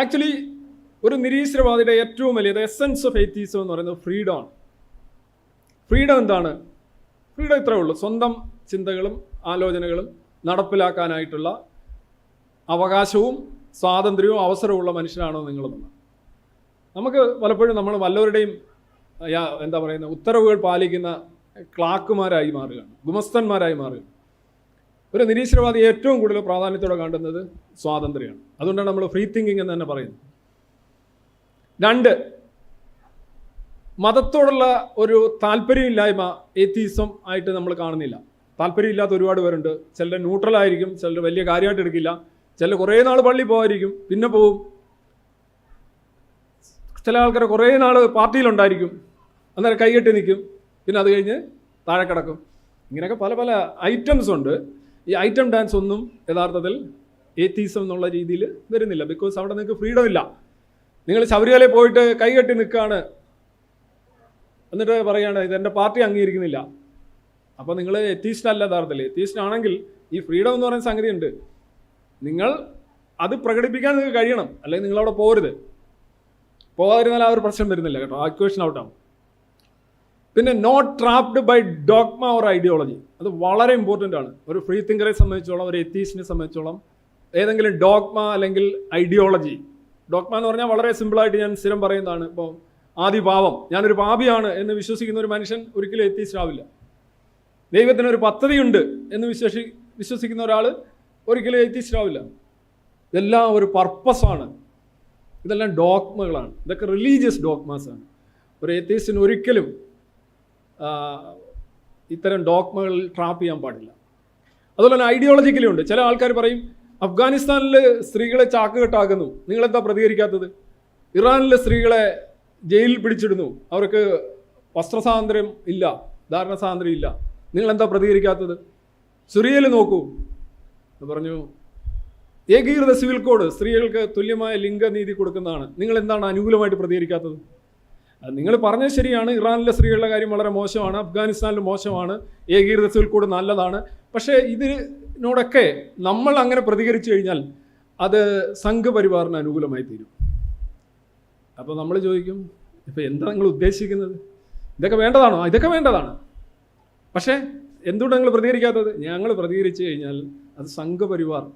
Actually ഒരു നിരീശ്വരവാദിയുടെ ഏറ്റവും വലിയത് എസെൻസ് ഓഫ് എയ്ത്തീസം എന്ന് പറയുന്നത് ഫ്രീഡം ആണ് ഫ്രീഡം എന്താണ്? ഫ്രീഡം ഇത്രേ ഉള്ളൂ. സ്വന്തം ചിന്തകളും ആലോചനകളും നടപ്പിലാക്കാനായിട്ടുള്ള അവകാശവും സ്വാതന്ത്ര്യവും അവസരവുമുള്ള മനുഷ്യനാണോ നിങ്ങളെന്ന്. നമുക്ക് പലപ്പോഴും നമ്മൾ വല്ലവരുടെയും എന്താ പറയുന്ന ഉത്തരവുകൾ പാലിക്കുന്ന ക്ലാക്കുമാരായി മാറുകയാണ് ഗുമസ്തന്മാരായി മാറുകയാണ്. ഒരു നിരീശ്വരവാദി ഏറ്റവും കൂടുതൽ പ്രാധാന്യത്തോടെ കാണുന്നത് സ്വാതന്ത്ര്യമാണ്. അതുകൊണ്ടാണ് നമ്മൾ ഫ്രീ തിങ്കിങ് എന്ന് തന്നെ പറയുന്നത്. രണ്ട് മതത്തോടുള്ള ഒരു താല്പര്യമില്ലായ്മ ഏത്തീസം ആയിട്ട് നമ്മൾ കാണുന്നില്ല. താല്പര്യമില്ലാത്ത ഒരുപാട് പേരുണ്ട്. ചിലർ ന്യൂട്രൽ ആയിരിക്കും ചിലർ വലിയ കാര്യമായിട്ട് എടുക്കില്ല. ചിലർ കുറേ നാൾ പള്ളി പോകായിരിക്കും പിന്നെ പോവും. ചില ആൾക്കാർ കുറേ നാൾ പാർട്ടിയിലുണ്ടായിരിക്കും അന്നേരം കൈകെട്ടി നിൽക്കും. പിന്നെ അത് കഴിഞ്ഞ് താഴെ കിടക്കും. ഇങ്ങനെയൊക്കെ പല പല ഐറ്റംസ് ഉണ്ട്. ഈ ഐറ്റം ഡാൻസ് ഒന്നും യഥാർത്ഥത്തിൽ ഏത്തീസം എന്നുള്ള രീതിയിൽ വരുന്നില്ല. ബിക്കോസ് അവിടെ നിങ്ങൾക്ക് ഫ്രീഡം ഇല്ല. നിങ്ങൾ ശബരിമലയിൽ പോയിട്ട് കൈകെട്ടി നിൽക്കുകയാണ്. എന്നിട്ട് പറയുകയാണ് ഇത് എന്റെ പാർട്ടി അംഗീകരിക്കുന്നില്ല. അപ്പോൾ നിങ്ങൾ എത്തീസ്റ്റ് അല്ല യഥാർത്ഥത്തിൽ. എത്തീസ്റ്റ് ആണെങ്കിൽ ഈ ഫ്രീഡം എന്ന് പറയുന്ന സംഗതി ഉണ്ട് നിങ്ങൾ അത് പ്രകടിപ്പിക്കാൻ നിങ്ങൾക്ക് കഴിയണം. അല്ലെങ്കിൽ നിങ്ങളവിടെ പോകരുത്. പോകാതിരുന്നാൽ ആ ഒരു പ്രശ്നം വരുന്നില്ല കേട്ടോ. ആ ക്വസ്റ്റൻ ഔട്ടാവും പിന്നെ not trapped by dogma or ideology അത് വളരെ ഇമ്പോർട്ടന്റ് ആണ്. ഒരു ഫ്രീ തിങ്കറെ സംബന്ധിച്ചോളം ഒരു എത്തീസിനെ സംബന്ധിച്ചോളം ഏതെങ്കിലും ഡോഗ്മ അല്ലെങ്കിൽ ഐഡിയോളജി ഡോഗ്മ എന്ന് പറഞ്ഞാൽ വളരെ സിമ്പിളായിട്ട് ഞാൻ സ്ഥിരം പറയുന്നതാണ്. ഇപ്പോൾ ആദി പാവം ഞാനൊരു പാപിയാണ് എന്ന് വിശ്വസിക്കുന്ന ഒരു മനുഷ്യൻ ഒരിക്കലും എത്തീസ്റ്റാവില്ല ദൈവത്തിന് ഒരു പദ്ധതിയുണ്ട് എന്ന് വിശ്വസി വിശ്വസിക്കുന്ന ഒരാൾ ഒരിക്കലും എത്തീസ്റ്റാവില്ല ഇതെല്ലാം ഒരു പർപ്പസാണ് ഇതെല്ലാം ഡോക്മകളാണ് ഇതൊക്കെ റിലീജിയസ് ഡോഗ്മാസാണ് ഒരു എത്തീസ്റ്റിന് ഒരിക്കലും ഇത്തരം ഡോക്മകളിൽ ട്രാപ്പ് ചെയ്യാൻ പാടില്ല. അതുപോലെ തന്നെ ഐഡിയോളജിക്കലി ഉണ്ട്. ചില ആൾക്കാർ പറയും അഫ്ഗാനിസ്ഥാനിൽ സ്ത്രീകളെ ചാക്കുകെട്ടാക്കുന്നു. നിങ്ങളെന്താ പ്രതികരിക്കാത്തത്? ഇറാനിലെ സ്ത്രീകളെ ജയിലിൽ പിടിച്ചിടുന്നു. അവർക്ക് വസ്ത്രസ്വാതന്ത്ര്യം ഇല്ല ധാരണ സ്വാതന്ത്ര്യം ഇല്ല. നിങ്ങളെന്താ പ്രതികരിക്കാത്തത്? സിറിയയിൽ നോക്കൂ. എന്ന് പറഞ്ഞു ഏകീകൃത സിവിൽ കോഡ് സ്ത്രീകൾക്ക് തുല്യമായ ലിംഗനീതി കൊടുക്കുന്നതാണ്. നിങ്ങൾ എന്താണ് അനുകൂലമായിട്ട് പ്രതികരിക്കാത്തത്? നിങ്ങൾ പറഞ്ഞത് ശരിയാണ്. ഇറാനിലെ സ്ത്രീകളുടെ കാര്യം വളരെ മോശമാണ്. അഫ്ഗാനിസ്ഥാനിൽ മോശമാണ്. ഏകീകൃതത്തിൽ കൂടെ നല്ലതാണ്. പക്ഷേ ഇതിനോടൊക്കെ നമ്മൾ അങ്ങനെ പ്രതികരിച്ചു കഴിഞ്ഞാൽ അത് സംഘപരിവാറിന് അനുകൂലമായി തീരും. അപ്പോൾ നമ്മൾ ചോദിക്കും ഇപ്പോൾ എന്താ നിങ്ങൾ ഉദ്ദേശിക്കുന്നത്? ഇതൊക്കെ വേണ്ടതാണോ? ഇതൊക്കെ വേണ്ടതാണ്. പക്ഷേ എന്തുകൊണ്ട് നിങ്ങൾ പ്രതികരിക്കാത്തത്? ഞങ്ങൾ പ്രതികരിച്ചു കഴിഞ്ഞാൽ അത് സംഘപരിവാർ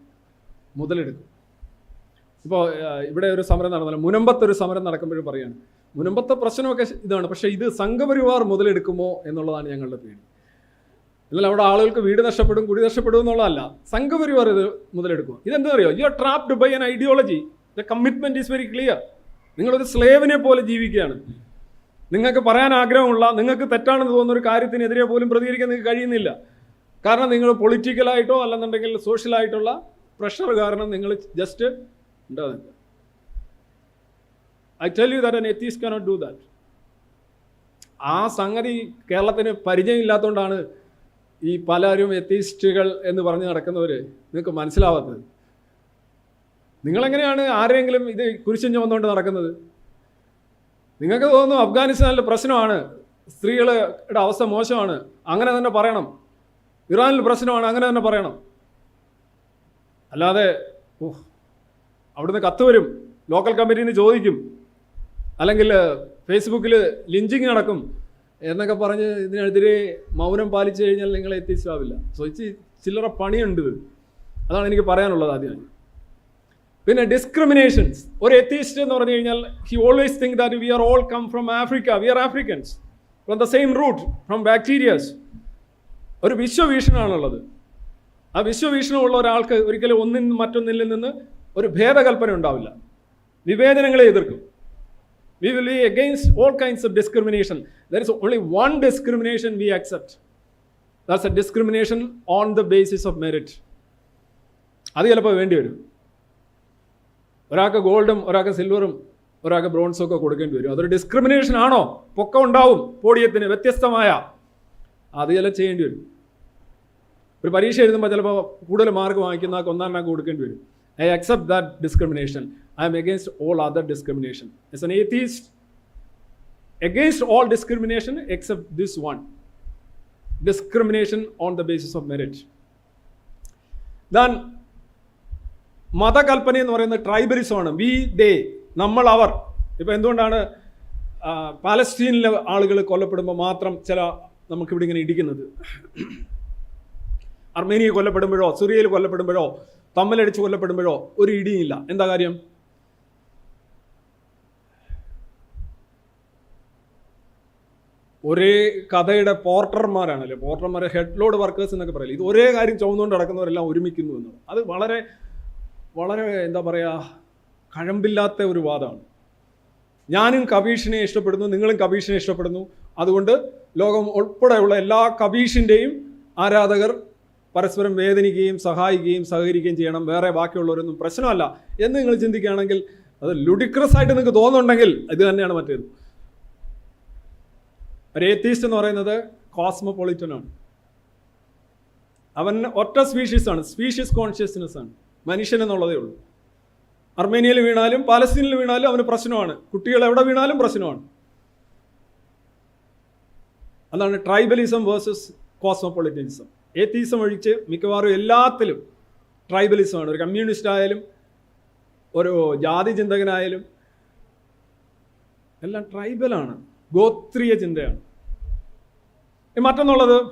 മുതലെടുക്കും. ഇപ്പോൾ ഇവിടെ ഒരു സമരം നടന്നല്ലോ. മുനമ്പത്തൊരു സമരം നടക്കുമ്പോഴും പറയാണ്. മുനമ്പത്തെ പ്രശ്നമൊക്കെ ഇതാണ്. പക്ഷേ ഇത് സംഘപരിവാർ മുതലെടുക്കുമോ എന്നുള്ളതാണ് ഞങ്ങളുടെ പേടി. എന്നാൽ അവിടെ ആളുകൾക്ക് വീട് നഷ്ടപ്പെടും കുടി നഷ്ടപ്പെടും എന്നുള്ളതല്ല. സംഘപരിവാർ ഇത് മുതലെടുക്കും ഇതെന്താ അറിയോ you are trapped by an ideology the commitment is very clear നിങ്ങളൊരു സ്ലേവിനെ പോലെ ജീവിക്കുകയാണ്. നിങ്ങൾക്ക് പറയാൻ ആഗ്രഹമുള്ള നിങ്ങൾക്ക് തെറ്റാണെന്ന് തോന്നുന്ന ഒരു കാര്യത്തിനെതിരെ പോലും പ്രതികരിക്കാൻ നിങ്ങൾക്ക് കഴിയുന്നില്ല. കാരണം നിങ്ങൾ പൊളിറ്റിക്കലായിട്ടോ അല്ലെന്നുണ്ടെങ്കിൽ സോഷ്യലായിട്ടുള്ള പ്രഷർ കാരണം നിങ്ങൾ ജസ്റ്റ് ഉണ്ടാകുന്നില്ല I tell you that an atheist cannot do that ആ സംഗതി കേരളത്തിന് പരിചയമില്ലാത്തതുകൊണ്ടാണ് ഈ പലരും എത്തീസ്റ്റുകൾ എന്ന് പറഞ്ഞ് നടക്കുന്നവർ നിങ്ങൾക്ക് മനസ്സിലാവാത്തത്. നിങ്ങളെങ്ങനെയാണ് ആരെങ്കിലും ഇത് കുരിശും ചുമന്നുകൊണ്ട് നടക്കുന്നത്? നിങ്ങൾക്ക് തോന്നുന്നു അഫ്ഗാനിസ്ഥാനിലെ പ്രശ്നമാണ് സ്ത്രീകളുടെ അവസ്ഥ മോശമാണ് അങ്ങനെ തന്നെ പറയണം. ഇറാനിൽ പ്രശ്നമാണ് അങ്ങനെ തന്നെ പറയണം. അല്ലാതെ ഓ അവിടുന്ന് കത്ത് വരും. ലോക്കൽ കമ്മിറ്റിയിൽ ചോദിക്കും. അല്ലെങ്കിൽ ഫേസ്ബുക്കിൽ ലിഞ്ചിങ് നടക്കും എന്നൊക്കെ പറഞ്ഞ് ഇതിനെതിരെ മൗനം പാലിച്ചു കഴിഞ്ഞാൽ നിങ്ങൾ എത്തിച്ചാവില്ല. സോ ഇച്ചി ചില്ലറ പണിയുണ്ട്. അതാണ് എനിക്ക് പറയാനുള്ളത് ആദ്യം പിന്നെ ഡിസ്ക്രിമിനേഷൻസ് ഒരു എത്തിസ്റ്റ് എന്ന് പറഞ്ഞു കഴിഞ്ഞാൽ he always think that we are all come from Africa we are Africans from the same root from bacterias ഒരു വിശ്വവീക്ഷണമാണുള്ളത് ആ വിശ്വവീക്ഷണമുള്ള ഒരാൾക്ക് ഒരിക്കലും ഒന്നിൽ മറ്റൊന്നിൽ നിന്ന് ഒരു ഭേദകൽപ്പന ഉണ്ടാവില്ല. വിവേചനങ്ങളെ എതിർക്കും. We will be against all kinds of discrimination there is only one discrimination we accept that's a discrimination on the basis of merit അത് ചിലപ്പോൾ വേണ്ടി വരും. ഒരാൾക്ക് ഗോൾഡും ഒരാൾക്ക് സിൽവറും ഒരാൾക്ക് ബ്രോൺസും ഒക്കെ കൊടുക്കേണ്ടി വരും. അതൊരു ഡിസ്ക്രിമിനേഷൻ ആണോ? പൊക്കം ഉണ്ടാവും. പോഡിയത്തിന് വ്യത്യസ്തമായ. അത് ചില ചെയ്യേണ്ടി വരും. ഒരു പരീക്ഷ എഴുതുമ്പോൾ ചിലപ്പോൾ കൂടുതൽ മാർക്ക് വാങ്ങിക്കുന്ന റാങ്ക് കൊടുക്കേണ്ടി വരും. I accept that discrimination I am against all other discrimination as an atheist against all discrimination except this one discrimination on the basis of merit than മതകൽപ്പന എന്ന് പറയുന്നത് ട്രൈബലിസമാണ് വി ദേ നമ്മൾ അവർ. ഇപ്പം എന്തുകൊണ്ടാണ് ആ, പാലസ്തീനിലെ ആളുകൾ കൊല്ലപ്പെടുമ്പോൾ മാത്രം ചില നമുക്കിവിടെ ഇങ്ങനെ ഇടിക്കുന്നത്? അർമേനിയ കൊല്ലപ്പെടുമ്പോഴോ സിറിയയിൽ കൊല്ലപ്പെടുമ്പോഴോ തമ്മിലടിച്ച് കൊല്ലപ്പെടുമ്പോഴോ ഒരു ഇടിയില്ല എന്താ കാര്യം? ഒരേ കഥയുടെ പോർട്ടർമാരാണല്ലേ? പോർട്ടർമാരെ ഹെഡ് ലോഡ് വർക്കേഴ്സ് എന്നൊക്കെ പറയില്ല? ഇത് ഒരേ കാര്യം ചുമന്നുകൊണ്ട് നടക്കുന്നവരെല്ലാം ഒരുമിക്കുന്നു എന്നുള്ളത് അത് വളരെ വളരെ എന്താ പറയുക കഴമ്പില്ലാത്ത ഒരു വാദമാണ്. ഞാനും കബീഷിനെ ഇഷ്ടപ്പെടുന്നു നിങ്ങളും കബീഷിനെ ഇഷ്ടപ്പെടുന്നു. അതുകൊണ്ട് ലോകം ഉൾപ്പെടെയുള്ള എല്ലാ കബീഷിന്റെയും ആരാധകർ പരസ്പരം വേദനിക്കുകയും സഹായിക്കുകയും സഹകരിക്കുകയും ചെയ്യണം. വേറെ ബാക്കിയുള്ളവരൊന്നും പ്രശ്നമല്ല. എന്ന് നിങ്ങൾ ചിന്തിക്കുകയാണെങ്കിൽ അത് ലുഡിക്രസ് ആയിട്ട് നിങ്ങൾക്ക് തോന്നുന്നുണ്ടെങ്കിൽ ഇത് തന്നെയാണ് മറ്റേത്. ഒരു എന്ന് പറയുന്നത് കോസ്മോപൊളിറ്റൻ ആണ്. അവൻ ഒറ്റ സ്പീഷീസ് ആണ്. സ്പീഷീസ് കോൺഷ്യസ്നെസ് ആണ്. മനുഷ്യൻ എന്നുള്ളതേ ഉള്ളൂ. അർമേനിയയിൽ വീണാലും പാലസ്തീനിൽ വീണാലും അവന് പ്രശ്നമാണ്. കുട്ടികൾ എവിടെ വീണാലും പ്രശ്നമാണ്. അതാണ് ട്രൈബലിസം വേഴ്സസ് കോസ്മോപൊളിറ്റനിസം ഏത്തീസം ഒഴിച്ച് മിക്കവാറും എല്ലാത്തിലും ട്രൈബലിസമാണ് ഒരു കമ്മ്യൂണിസ്റ്റ് ആയാലും ഒരു ജാതി ചിന്തകനായാലും എല്ലാം ട്രൈബലാണ് ഗോത്രീയ ചിന്തയാണ്. മറ്റൊന്നുള്ളത്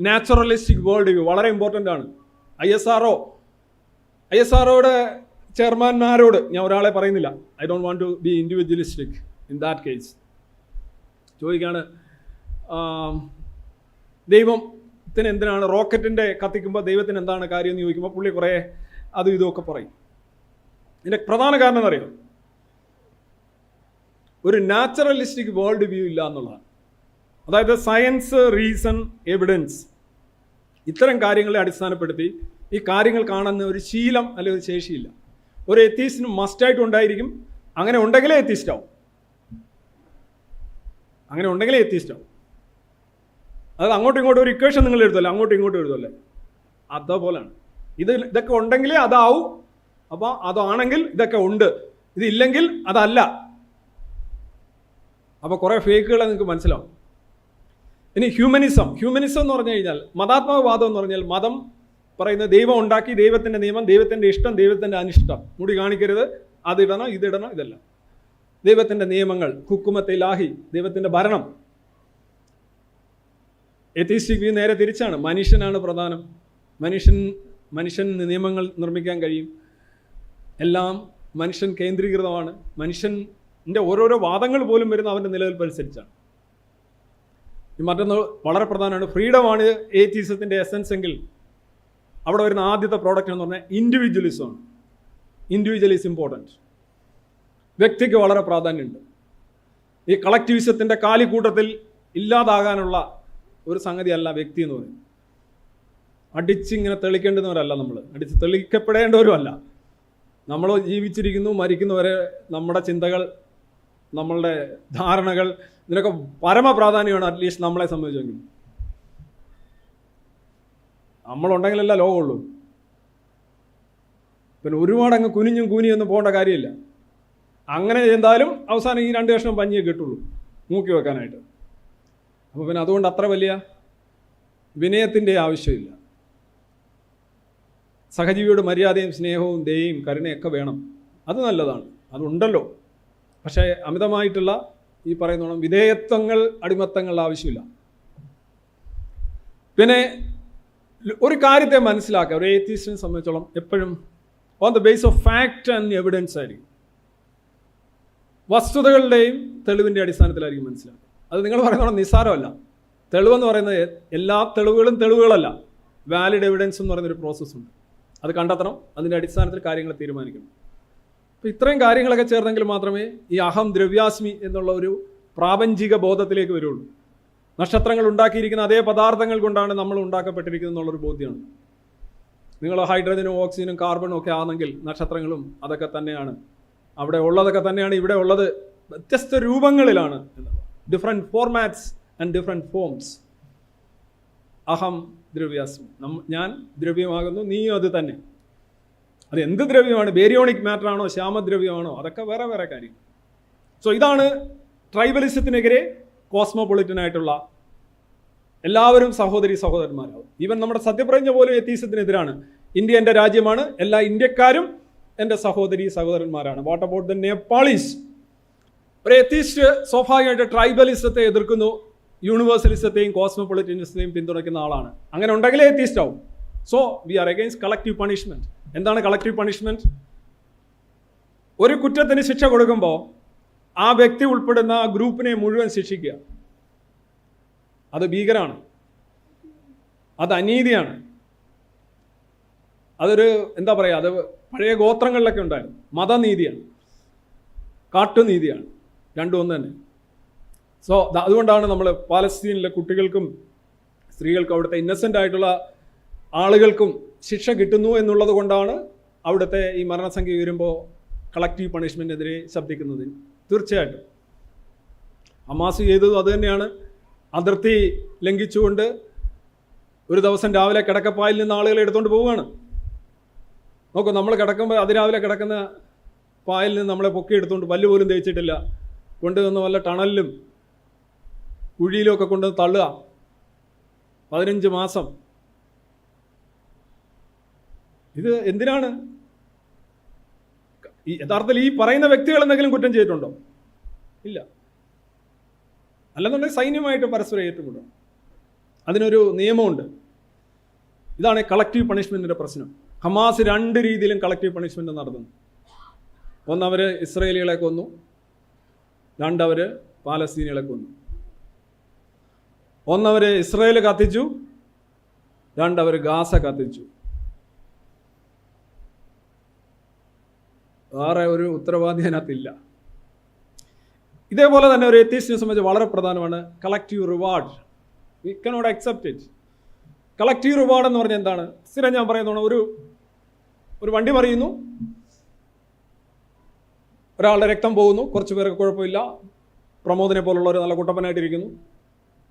നാച്ചുറലിസ്റ്റിക് വേൾഡ് വ്യൂ വളരെ ഇമ്പോർട്ടന്റ് ആണ്. I S R O I S R ഒയുടെ ചെയർമാൻമാരോട് ഞാൻ ഒരാളെ പറയുന്നില്ല. I don't want to be individualistic in that case ചോദിക്കാണ് ദൈവത്തിന് എന്തിനാണ് റോക്കറ്റിന്റെ കത്തിക്കുമ്പോൾ ദൈവത്തിന് എന്താണ് കാര്യം എന്ന് ചോദിക്കുമ്പോൾ പുള്ളി കുറേ അതും ഇതുമൊക്കെ പറയും. ഇതിന്റെ പ്രധാന കാരണം എന്നറിയാം ഒരു നാച്ചുറലിസ്റ്റിക് വേൾഡ് വ്യൂ ഇല്ല എന്നുള്ളതാണ്. അതായത് സയൻസ് റീസൺ എവിഡൻസ് ഇത്തരം കാര്യങ്ങളെ അടിസ്ഥാനപ്പെടുത്തി ഈ കാര്യങ്ങൾ കാണുന്ന ഒരു ശീലം അല്ലെങ്കിൽ ഒരു ശേഷിയില്ല. ഒരു എത്തീസ്റ്റിന് മസ്റ്റായിട്ട് ഉണ്ടായിരിക്കും. അങ്ങനെ ഉണ്ടെങ്കിലേ എത്തീസ്റ്റാവും അങ്ങനെ ഉണ്ടെങ്കിലേ എത്തീസ്റ്റ് ആവും അത് അങ്ങോട്ടും ഇങ്ങോട്ടും ഒരു ഇക്വേഷൻ നിങ്ങൾ എഴുതുമല്ലോ അങ്ങോട്ടും ഇങ്ങോട്ടും എഴുതുമല്ലേ അതേപോലെയാണ് ഇത് ഇതൊക്കെ ഉണ്ടെങ്കിലേ അതാവും. അപ്പോൾ അതാണെങ്കിൽ ഇതൊക്കെ ഉണ്ട്. ഇതില്ലെങ്കിൽ അതല്ല. അപ്പോൾ കുറേ ഫേക്കുകൾ നിങ്ങൾക്ക് മനസ്സിലാവും. ഇനി ഹ്യൂമനിസം ഹ്യൂമനിസം എന്ന് പറഞ്ഞു കഴിഞ്ഞാൽ മതാത്മകവാദം എന്ന് പറഞ്ഞാൽ മതം പറയുന്നത് ദൈവം ഉണ്ടാക്കി ദൈവത്തിന്റെ നിയമം ദൈവത്തിന്റെ ഇഷ്ടം ദൈവത്തിന്റെ അനിഷ്ടം. മുടി കാണിക്കരുത് അതിടണം ഇതിടണം ഇതല്ല. ദൈവത്തിന്റെ നിയമങ്ങൾ ഹുക്കുമത്തെ ലാഹി ദൈവത്തിന്റെ ഭരണം. എത്തീസ്റ്റിക് വ്യൂ നേരെ തിരിച്ചാണ്. മനുഷ്യനാണ് പ്രധാനം. മനുഷ്യൻ മനുഷ്യൻ നിയമങ്ങൾ നിർമ്മിക്കാൻ കഴിയും. എല്ലാം മനുഷ്യൻ കേന്ദ്രീകൃതമാണ്. മനുഷ്യന്റെ ഓരോരോ വാദങ്ങൾ പോലും വരുന്ന അവന്റെ നിലനിൽപ്പ് അനുസരിച്ചാണ് ഈ മറ്റൊന്ന് വളരെ പ്രധാനമാണ്. ഫ്രീഡമാണ് ഏത്തീസത്തിന്റെ എസൻസ് എങ്കിൽ അവിടെ വരുന്ന ആദ്യത്തെ പ്രോഡക്റ്റ് എന്ന് പറഞ്ഞാൽ ഇൻഡിവിജ്വലിസമാണ് ഇൻഡിവിജ്വൽ ഈസ് ഇമ്പോർട്ടന്റ് വ്യക്തിക്ക് വളരെ പ്രാധാന്യമുണ്ട്. ഈ കളക്ടിവിസത്തിന്റെ കാലിക്കൂട്ടത്തിൽ ഇല്ലാതാകാനുള്ള ഒരു സംഗതിയല്ല വ്യക്തി എന്ന് പറയുന്നത് അടിച്ചിങ്ങനെ തെളിക്കേണ്ടുന്നവരല്ല നമ്മൾ അടിച്ച് തെളിക്കപ്പെടേണ്ടവരുമല്ല. നമ്മൾ ജീവിച്ചിരിക്കുന്നു മരിക്കുന്നവരെ നമ്മുടെ ചിന്തകൾ നമ്മളുടെ ധാരണകൾ ഇതിനൊക്കെ പരമ പ്രാധാന്യമാണ് അറ്റ്ലീസ്റ്റ് നമ്മളെ സംബന്ധിച്ചെങ്കിൽ. നമ്മളുണ്ടെങ്കിലല്ല ലോകമുള്ളൂ. പിന്നെ ഒരുപാട് അങ്ങ് കുനിഞ്ഞും കൂനിയൊന്നും പോകേണ്ട കാര്യമില്ല. അങ്ങനെ എന്തായാലും അവസാനം ഈ രണ്ട് കഷ്ണം പഞ്ഞിയെ കിട്ടുള്ളൂ. മൂക്കി വെക്കാനായിട്ട്. അപ്പോൾ പിന്നെ അതുകൊണ്ട് അത്ര വലിയ വിനയത്തിന്റെ ആവശ്യമില്ല. സഹജീവിയോട് മര്യാദയും സ്നേഹവും ദയയും കരുണയൊക്കെ വേണം. അത് നല്ലതാണ്. അതുണ്ടല്ലോ. പക്ഷേ അമിതമായിട്ടുള്ള ഈ പറയുന്നോണം വിധേയത്വങ്ങൾ അടിമത്തങ്ങൾ ആവശ്യമില്ല. പിന്നെ ഒരു കാര്യത്തെ മനസ്സിലാക്കുക. ഒരു ഏത്തീസ്റ്റിനെ സംബന്ധിച്ചോളം എപ്പോഴും on the base of fact and evidence ആയിരിക്കും. വസ്തുതകളുടെയും തെളിവിന്റെ അടിസ്ഥാനത്തിലായിരിക്കും മനസ്സിലാക്കുക. അത് നിങ്ങൾ പറയുന്നത് നിസ്സാരമല്ല. തെളിവെന്ന് പറയുന്നത് എല്ലാ തെളിവുകളും തെളിവുകളല്ല. വാലിഡ് എവിഡൻസ് എന്ന് പറയുന്നൊരു പ്രോസസ്സുണ്ട് അത് കണ്ടെത്തണം അതിന്റെ അടിസ്ഥാനത്തിൽ കാര്യങ്ങൾ തീരുമാനിക്കണം. അപ്പോൾ ഇത്രയും കാര്യങ്ങളൊക്കെ ചേർന്നെങ്കിൽ മാത്രമേ ഈ അഹം ദ്രവ്യാസ്മി എന്നുള്ള ഒരു പ്രാപഞ്ചിക ബോധത്തിലേക്ക് വരുള്ളൂ. നക്ഷത്രങ്ങൾ ഉണ്ടാക്കിയിരിക്കുന്ന അതേ പദാർത്ഥങ്ങൾ കൊണ്ടാണ് നമ്മൾ ഉണ്ടാക്കപ്പെട്ടിരിക്കുന്നത് എന്നുള്ളൊരു ബോധ്യമാണ്. നിങ്ങൾ ഹൈഡ്രജനും ഓക്സിജനും കാർബണും ഒക്കെ ആണെങ്കിൽ നക്ഷത്രങ്ങളും അതൊക്കെ തന്നെയാണ്. അവിടെ ഉള്ളതൊക്കെ തന്നെയാണ് ഇവിടെ ഉള്ളത്. വ്യത്യസ്ത രൂപങ്ങളിലാണ് different formats and different forms അഹം ദ്രവ്യാസ്മി. ഞാൻ ദ്രവ്യമാകുന്നു നീയും അത് തന്നെ. അത് എന്ത് ദ്രവ്യമാണ്? ബേരിയോണിക് മാറ്റർ ആണോ ശ്യാമദ്രവ്യമാണോ? അതൊക്കെ വേറെ വേറെ കാര്യം സോ ഇതാണ് ട്രൈബലിസത്തിനെതിരെ കോസ്മോപൊളിറ്റനായിട്ടുള്ള എല്ലാവരും സഹോദരി സഹോദരന്മാരാവും. ഈവൻ നമ്മുടെ സത്യപ്രജ്ഞ പോലും എത്തീസത്തിനെതിരാണ്. ഇന്ത്യ എന്റെ രാജ്യമാണ് എല്ലാ ഇന്ത്യക്കാരും എന്റെ സഹോദരി സഹോദരന്മാരാണ്. വാട്ട് അബൌട്ട് ദ നേപ്പാളീസ് ഒരു എത്തിസ്റ്റ് സ്വാഭാവികമായിട്ട് ട്രൈബലിസത്തെ എതിർക്കുന്നു യൂണിവേഴ്സലിസത്തെയും കോസ്മോപൊളിറ്റനിസത്തെയും പിന്തുണയ്ക്കുന്ന ആളാണ്. അങ്ങനെ ഉണ്ടെങ്കിലേ എത്തിസ്റ്റ് ആവും. So we are against collective punishment എന്താണ് കളക്റ്റീവ് പണിഷ്മെന്റ് ഒരു കുറ്റത്തിന് ശിക്ഷ കൊടുക്കുമ്പോൾ ആ വ്യക്തി ഉൾപ്പെടുന്ന ആ ഗ്രൂപ്പിനെ മുഴുവൻ ശിക്ഷിക്കുക. അത് ഭീകരമാണ് അത് അനീതിയാണ്. അതൊരു എന്താ പറയുക അത് പഴയ ഗോത്രങ്ങളിലൊക്കെ ഉണ്ടായിരുന്നു. മതനീതിയാണ്. കാട്ടുനീതിയാണ്. രണ്ടും ഒന്ന് തന്നെ. സോ അതുകൊണ്ടാണ് നമ്മൾ പാലസ്തീനിലെ കുട്ടികൾക്കും സ്ത്രീകൾക്കും അവിടുത്തെ ഇന്നസെന്റ് ആയിട്ടുള്ള ആളുകൾക്കും ശിക്ഷ കിട്ടുന്നു എന്നുള്ളത് കൊണ്ടാണ് അവിടുത്തെ ഈ മരണസംഖ്യ ഉയരുമ്പോൾ കളക്റ്റീവ് പണിഷ്മെന്റിനെതിരെ ശബ്ദിക്കുന്നത്. തീർച്ചയായിട്ടും. അമാസ് ചെയ്തതും അതുതന്നെയാണ് അതിർത്തി ലംഘിച്ചുകൊണ്ട് ഒരു ദിവസം രാവിലെ കിടക്കപ്പായിൽ നിന്ന് ആളുകളെ എടുത്തുകൊണ്ട് പോവുകയാണ്. നോക്കൂ നമ്മൾ കിടക്കുമ്പോൾ അതിരാവിലെ കിടക്കുന്ന പായിൽ നിന്ന് നമ്മളെ പൊക്കി എടുത്തുകൊണ്ട് പല്ല് പോലും തേച്ചിട്ടില്ല. കൊണ്ടുവന്ന് വല്ല ടണലിലും കുഴിയിലും ഒക്കെ കൊണ്ടുവന്ന് തള്ളുക. പതിനഞ്ച് മാസം. ഇത് എന്തിനാണ്? യഥാർത്ഥത്തിൽ ഈ പറയുന്ന വ്യക്തികൾ എന്തെങ്കിലും കുറ്റം ചെയ്തിട്ടുണ്ടോ? ഇല്ല. അല്ലെന്നുണ്ടെങ്കിൽ സൈന്യമായിട്ട് പരസ്പരം ഏറ്റുമുട്ടണം അതിനൊരു നിയമമുണ്ട്. ഇതാണ് കളക്റ്റീവ് പണിഷ്മെന്റിന്റെ പ്രശ്നം. ഹമാസ് രണ്ട് രീതിയിലും കളക്റ്റീവ് പണിഷ്മെന്റ് നടത്തുന്നു. അവർ ഇസ്രയേലികളെ കൊന്നു. രണ്ടവർ പാലസ്തീനികളെ കൊന്നു. ഒന്നവർ ഇസ്രയേൽ കത്തിച്ചു രണ്ടവർ ഗാസ കത്തിച്ചു. വേറെ ഒരു ഉത്തരവാദി അതിനകത്തില്ല ഇതേപോലെ തന്നെ ഒരു എത്തീസിനെ സംബന്ധിച്ച് വളരെ പ്രധാനമാണ് collective reward we cannot accept it collective reward എന്ന് പറഞ്ഞാൽ എന്താണ്? സ്ഥിരം ഞാൻ പറയുന്നതാണ് ഒരു ഒരു വണ്ടി മറിയുന്നു ഒരാളുടെ രക്തം പോകുന്നു. കുറച്ച് പേർക്ക് കുഴപ്പമില്ല. പ്രമോദിനെ പോലുള്ളവർ നല്ല കുട്ടപ്പനായിട്ടിരിക്കുന്നു.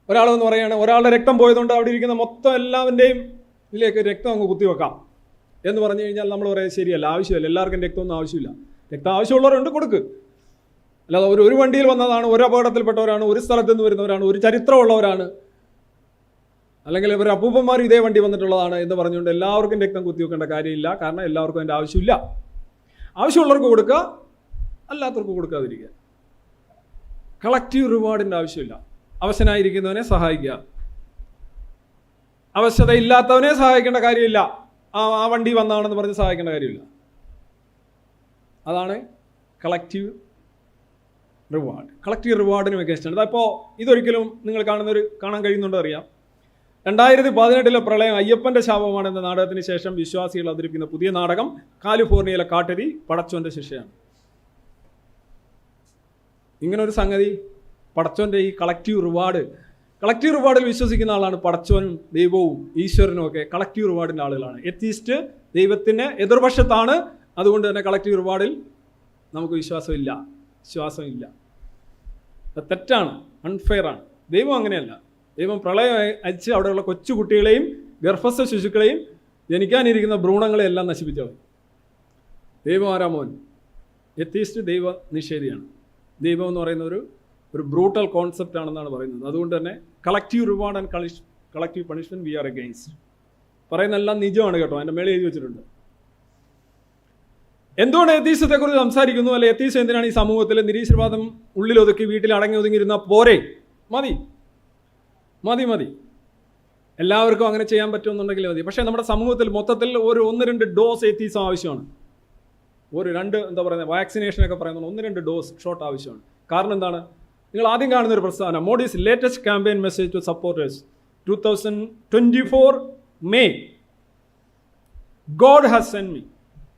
ഒരാളെന്ന് പറയുകയാണ് ഒരാളുടെ രക്തം പോയതുകൊണ്ട് അവിടെ ഇരിക്കുന്ന മൊത്തം എല്ലാവരുടെയും ഇതിലേക്ക് രക്തം അങ്ങ് കുത്തിവെക്കാം എന്ന് പറഞ്ഞു കഴിഞ്ഞാൽ നമ്മൾ പറയാം ശരിയല്ല ആവശ്യമില്ല. എല്ലാവർക്കും രക്തമൊന്നും ആവശ്യമില്ല. രക്തം ആവശ്യമുള്ളവരുണ്ട് കൊടുക്ക്. അല്ലാതെ ഒരു ഒരു വണ്ടിയിൽ വന്നതാണ് ഒരു അപകടത്തിൽപ്പെട്ടവരാണ് ഒരു സ്ഥലത്ത് നിന്ന് വരുന്നവരാണ് ഒരു ചരിത്രമുള്ളവരാണ്. അല്ലെങ്കിൽ ഇവർ അപ്പൂപ്പന്മാർ ഇതേ വണ്ടി വന്നിട്ടുള്ളതാണ് എന്ന് പറഞ്ഞുകൊണ്ട് എല്ലാവർക്കും രക്തം കുത്തിവെക്കേണ്ട കാര്യമില്ല. കാരണം എല്ലാവർക്കും അതിന്റെ ആവശ്യമില്ല. ആവശ്യമുള്ളവർക്ക് കൊടുക്കുക. അല്ലാത്തവർക്ക് കൊടുക്കാതിരിക്കുക. കളക്റ്റീവ് റിവാർഡിന്റെ ആവശ്യമില്ല. അവശനായിരിക്കുന്നവനെ സഹായിക്കുക. അവശതയില്ലാത്തവനെ സഹായിക്കേണ്ട കാര്യമില്ല. ആ ആ വണ്ടി വന്നാണെന്ന് പറഞ്ഞ് സഹായിക്കേണ്ട കാര്യമില്ല. അതാണ് കളക്റ്റീവ് റിവാർഡ്. കളക്റ്റീവ് റിവാർഡിന് വെക്കേഷൻ അപ്പോൾ ഇതൊരിക്കലും നിങ്ങൾ കാണുന്നൊരു കാണാൻ കഴിയുന്നുണ്ടോ അറിയാം. രണ്ടായിരത്തി പതിനെട്ടിലെ പ്രളയം അയ്യപ്പന്റെ ശാപമാണ് എന്ന നാടകത്തിന് ശേഷം വിശ്വാസികൾ അവതരിപ്പിക്കുന്ന പുതിയ നാടകം കാലിഫോർണിയയിലെ കാട്ടരി പടച്ചോന്റെ ശിക്ഷയാണ്. ഇങ്ങനൊരു സംഗതി പടച്ചോന്റെ ഈ കളക്റ്റീവ് റിവാർഡ് കളക്റ്റീവ് റിവാർഡിൽ വിശ്വസിക്കുന്ന ആളാണ് പടച്ചോനും ദൈവവും ഈശ്വരനും ഒക്കെ കളക്റ്റീവ് റിവാർഡിന്റെ ആളുകളാണ്. എത്തീസ്റ്റ് ദൈവത്തിന്റെ എതിർപക്ഷത്താണ്. അതുകൊണ്ട് തന്നെ കളക്റ്റീവ് റിവാർഡിൽ നമുക്ക് വിശ്വാസമില്ല. വിശ്വാസമില്ല. തെറ്റാണ്. അൺഫെയർ ആണ്. ദൈവം അങ്ങനെയല്ല. ദൈവം പ്രളയം അയച്ച് അവിടെയുള്ള കൊച്ചു കുട്ടികളെയും ഗർഭസ്ഥ ശിശുക്കളെയും ജനിക്കാനിരിക്കുന്ന ഭ്രൂണങ്ങളെയെല്ലാം നശിപ്പിച്ചവൻ. ദൈവം ആരാമോൻ എത്തീസ്റ്റ് ദൈവ നിഷേധിയാണ് ദൈവം എന്ന് പറയുന്ന ഒരു ഒരു ബ്രൂട്ടൽ കോൺസെപ്റ്റ് ആണെന്നാണ് പറയുന്നത്. അതുകൊണ്ട് തന്നെ collective reward and കളിഷ് collective punishment we are against പറയുന്നതെല്ലാം നിജമാണ് കേട്ടോ. എന്റെ മേളിൽ എഴുതി വെച്ചിട്ടുണ്ട്. എന്തുകൊണ്ട് എത്തീസത്തെക്കുറിച്ച് സംസാരിക്കുന്നു? അല്ലെ എത്തീസം എന്തിനാണ് ഈ സമൂഹത്തിൽ നിരീശ്വരവാദം ഉള്ളിലൊതുക്കി വീട്ടിൽ അടങ്ങി ഒതുങ്ങിയിരുന്ന പോരെ. മതി. മതി മതി. എല്ലാവർക്കും അങ്ങനെ ചെയ്യാൻ പറ്റുമെന്നുണ്ടെങ്കിൽ മതി. പക്ഷേ നമ്മുടെ സമൂഹത്തിൽ മൊത്തത്തിൽ ഒരു ഒന്ന് രണ്ട് ഡോസ് എത്തീസം ആവശ്യമാണ്. ഒരു രണ്ട് എന്താ പറയുന്നത് വാക്സിനേഷനൊക്കെ പറയുന്നത് ഒന്ന് രണ്ട് ഡോസ് ഷോട്ട് ആവശ്യമാണ്. കാരണം എന്താണ്? നിങ്ങൾ ആദ്യം കാണുന്ന ഒരു പ്രസ്താവന Modi's latest campaign message to supporters two thousand twenty four May God has sent me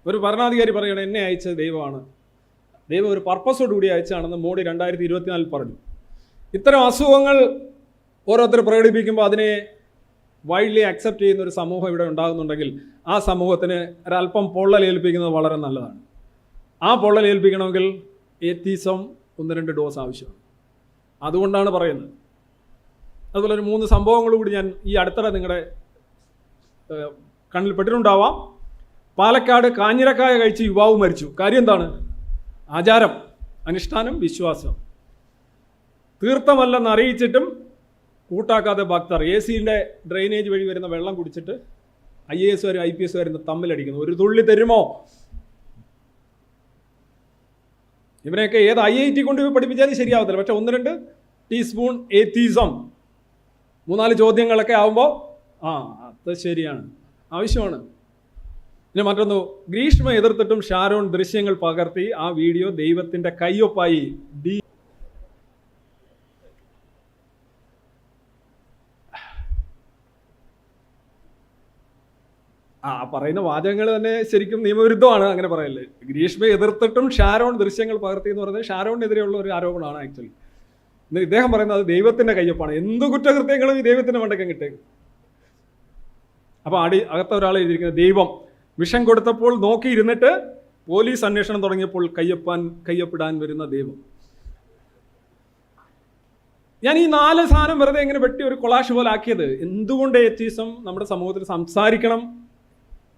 ഒരു ഭരണാധികാരി പറയുകയാണ് എന്നെ അയച്ച ദൈവമാണ്. ദൈവം ഒരു പർപ്പസോടുകൂടി അയച്ചാണെന്ന് മോഡി രണ്ടായിരത്തി ഇരുപത്തിനാലിൽ പറഞ്ഞു. ഇത്തരം അസുഖങ്ങൾ ഓരോരുത്തർ പ്രകടിപ്പിക്കുമ്പോൾ അതിനെ വൈഡ്ലി അക്സെപ്റ്റ് ചെയ്യുന്ന ഒരു സമൂഹം ഇവിടെ ഉണ്ടാകുന്നുണ്ടെങ്കിൽ ആ സമൂഹത്തിന് ഒരല്പം പൊള്ളൽ ഏൽപ്പിക്കുന്നത് വളരെ നല്ലതാണ്. ആ പൊള്ളൽ ഏൽപ്പിക്കണമെങ്കിൽ എത്തീസം ഒന്ന് രണ്ട് ഡോസ് ആവശ്യമാണ്. അതുകൊണ്ടാണ് പറയുന്നത്. അതുപോലെ ഒരു മൂന്ന് സംഭവങ്ങൾ കൂടി ഞാൻ ഈ അടുത്തിടെ നിങ്ങളുടെ കണ്ണിൽ പെട്ടിട്ടുണ്ടാവാം. പാലക്കാട് കാഞ്ഞിരക്കായ കഴിച്ച് യുവാവ് മരിച്ചു. കാര്യം എന്താണ്? ആചാരം അനുഷ്ഠാനം വിശ്വാസം. തീർത്ഥമല്ലെന്ന് അറിയിച്ചിട്ടും കൂട്ടാക്കാതെ ഭക്തർ എ സിന്റെ ഡ്രെയിനേജ് വഴി വരുന്ന വെള്ളം കുടിച്ചിട്ട് ഐ എ എസുകാരും ഐ പി എസുകാരും തമ്മിലടിക്കുന്നു. ഒരു തുള്ളി തരുമോ? ഇവനെയൊക്കെ ഏത് ഐ ഐ ടി കൊണ്ട് പഠിപ്പിച്ചാലും ശരിയാവത്തില്ല. പക്ഷെ ഒന്ന് രണ്ട് ടീസ്പൂൺ ഏത്തീസം മൂന്നാൽ ചോദ്യങ്ങളൊക്കെ ആവുമ്പോൾ ആ അത് ശരിയാണ്. ആവശ്യമാണ്. പിന്നെ മറ്റൊന്ന് ഗ്രീഷ്മ എതിർത്തിട്ടും ഷാരോൺ ദൃശ്യങ്ങൾ പകർത്തി ആ വീഡിയോ ദൈവത്തിന്റെ കയ്യൊപ്പായി ഡി ആ പറയുന്ന വാചകങ്ങൾ തന്നെ ശരിക്കും നിയമവിരുദ്ധമാണ് അങ്ങനെ പറയല്ലേ ഗ്രീഷ്മയെ എതിർത്തിട്ടും ഷാരോൺ ദൃശ്യങ്ങൾ പകർത്തി എന്ന് പറയുന്നത് ഷാരോണിനെതിരെയുള്ള ഒരു ആരോപണമാണ് ആക്ച്വലി എന്നാൽ ഇദ്ദേഹം പറയുന്നത് അത് ദൈവത്തിന്റെ കയ്യൊപ്പാണ്. എന്ത് കുറ്റകൃത്യങ്ങളും ഈ ദൈവത്തിന്റെ മണ്ടക്കം കിട്ടേ. അപ്പൊ അടി അകത്ത ഒരാൾ എഴുതിയിരിക്കുന്നത് ദൈവം വിഷം കൊടുത്തപ്പോൾ നോക്കിയിരുന്നിട്ട് പോലീസ് അന്വേഷണം തുടങ്ങിയപ്പോൾ കയ്യൊപ്പാൻ കയ്യൊപ്പിടാൻ വരുന്ന ദൈവം. ഞാൻ ഈ നാല് സാധനം വെറുതെ ഇങ്ങനെ വെട്ടി ഒരു കൊളാഷ് പോലെ ആക്കിയത്. എന്തുകൊണ്ട് എത്തീസം നമ്മുടെ സമൂഹത്തിൽ സംസാരിക്കണം?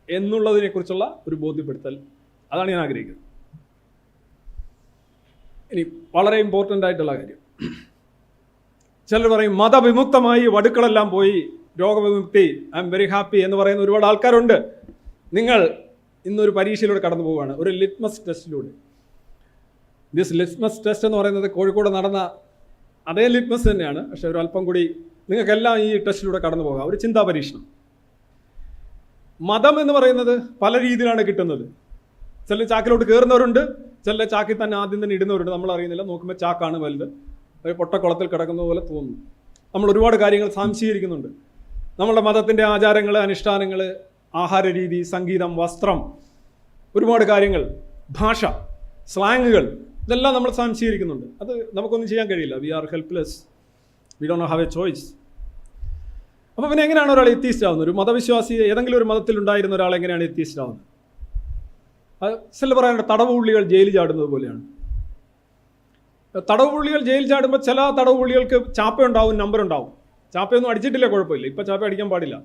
എന്നുള്ളതിനെ കുറിച്ചുള്ള ഒരു ബോധ്യപ്പെടുത്തൽ. അതാണ് ഞാൻ ആഗ്രഹിക്കുന്നത്. ഇനി വളരെ ഇമ്പോർട്ടന്റ് ആയിട്ടുള്ള കാര്യം. ചിലർ പറയും മതവിമുക്തമായി വടുക്കളെല്ലാം പോയി രോഗവിമുക്തി ഐ എം വെരി ഹാപ്പി എന്ന് പറയുന്ന ഒരുപാട് ആൾക്കാരുണ്ട്. നിങ്ങൾ ഇന്നൊരു പരീക്ഷയിലൂടെ കടന്നു പോവുകയാണ്. ഒരു ലിറ്റ്മസ് ടെസ്റ്റിലൂടെ ദിസ് ലിറ്റ്മസ് ടെസ്റ്റ് എന്ന് പറയുന്നത് കോഴിക്കോട് നടന്ന അതേ ലിറ്റ്മസ് തന്നെയാണ്. പക്ഷെ ഒരു അല്പം കൂടി നിങ്ങൾക്കെല്ലാം ഈ ടെസ്റ്റിലൂടെ കടന്നു പോകാം. ഒരു ചിന്താ പരീക്ഷണം. മതം എന്ന് പറയുന്നത് പല രീതിയിലാണ് കിട്ടുന്നത്. ചില ചാക്കിലോട്ട് കയറുന്നവരുണ്ട് ചില ചാക്കിൽ തന്നെ ആദ്യം തന്നെ ഇടുന്നവരുണ്ട്. നമ്മൾ അറിയുന്നില്ല. നോക്കുമ്പോൾ ചാക്കാണ് വലുത്. ഒരു പൊട്ടക്കുളത്തിൽ കിടക്കുന്ന പോലെ തോന്നുന്നു. നമ്മൾ ഒരുപാട് കാര്യങ്ങൾ സംശീകരിക്കുന്നുണ്ട് നമ്മളുടെ മതത്തിന്റെ ആചാരങ്ങൾ അനുഷ്ഠാനങ്ങൾ ആഹാര രീതി സംഗീതം വസ്ത്രം ഒരുപാട് കാര്യങ്ങൾ ഭാഷ സ്ലാങ്ങുകൾ ഇതെല്ലാം നമ്മൾ സംശീകരിക്കുന്നുണ്ട് അത് നമുക്കൊന്നും ചെയ്യാൻ കഴിയില്ല. We are helpless. We don't have a choice. അപ്പോൾ പിന്നെ എങ്ങനെയാണ് ഒരാൾ എത്തീസ്റ്റ് ആവുന്നത് ഒരു മതവിശ്വാസി ഏതെങ്കിലും ഒരു മതത്തിൽ ഉണ്ടായിരുന്ന ഒരാൾ എങ്ങനെയാണ് എത്തീസ്റ്റ് ആവുന്നത് അത് ചില പറയാനുണ്ട് തടവുപുള്ളികൾ ജയിലിൽ ചാടുന്നത് പോലെയാണ്. തടവുപുള്ളികൾ ജയിലിൽ ചാടുമ്പോൾ ചില തടവുപുള്ളികൾക്ക് ചാപ്പ ഉണ്ടാവും നമ്പർ ഉണ്ടാവും ചാപ്പയൊന്നും അടിച്ചിട്ടില്ല കുഴപ്പമില്ല. ഇപ്പം ചാപ്പ അടിക്കാൻ പാടില്ല.